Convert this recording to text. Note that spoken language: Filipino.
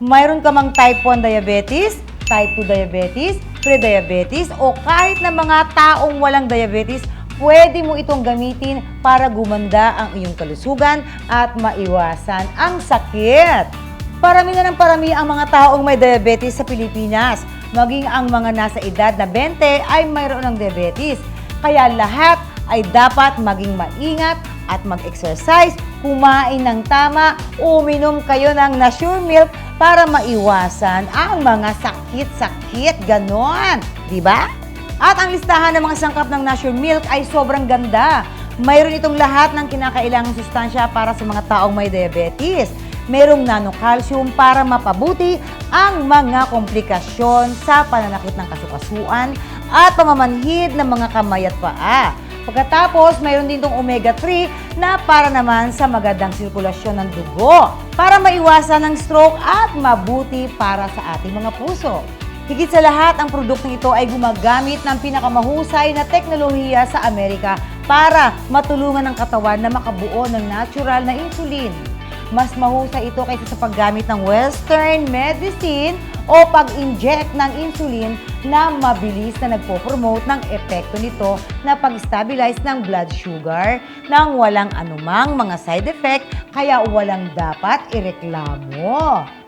mayroon ka mang type 1 diabetes, type 2 diabetes, pre-diabetes, o kahit na mga taong walang diabetes, pwede mo itong gamitin para gumanda ang iyong kalusugan at maiwasan ang sakit. Parami na ng parami ang mga taong may diabetes sa Pilipinas. Maging ang mga nasa edad na 20 ay mayroon ng diabetes. Kaya lahat ay dapat maging maingat at mag-exercise, kumain ng tama, uminom kayo ng Nasure Milk para maiwasan ang mga sakit-sakit. Ganon. Di ba? At ang listahan ng mga sangkap ng Nasure Milk ay sobrang ganda. Mayroon itong lahat ng kinakailangang sustansya para sa mga taong may diabetes. Merong nanocalcium para mapabuti ang mga komplikasyon sa pananakit ng kasukasuan at pamamanhid ng mga kamay at paa. Pagkatapos, mayroon din itong omega-3 na para naman sa magandang sirkulasyon ng dugo para maiwasan ng stroke at mabuti para sa ating mga puso. Higit sa lahat, ang produktong ito ay gumagamit ng pinakamahusay na teknolohiya sa Amerika para matulungan ng katawan na makabuo ng natural na insulin. Mas mahusay ito kaysa sa paggamit ng western medicine o pag-inject ng insulin na mabilis na nagpo-promote ng epekto nito na pag-stabilize ng blood sugar nang walang anumang mga side effect kaya walang dapat ireklamo.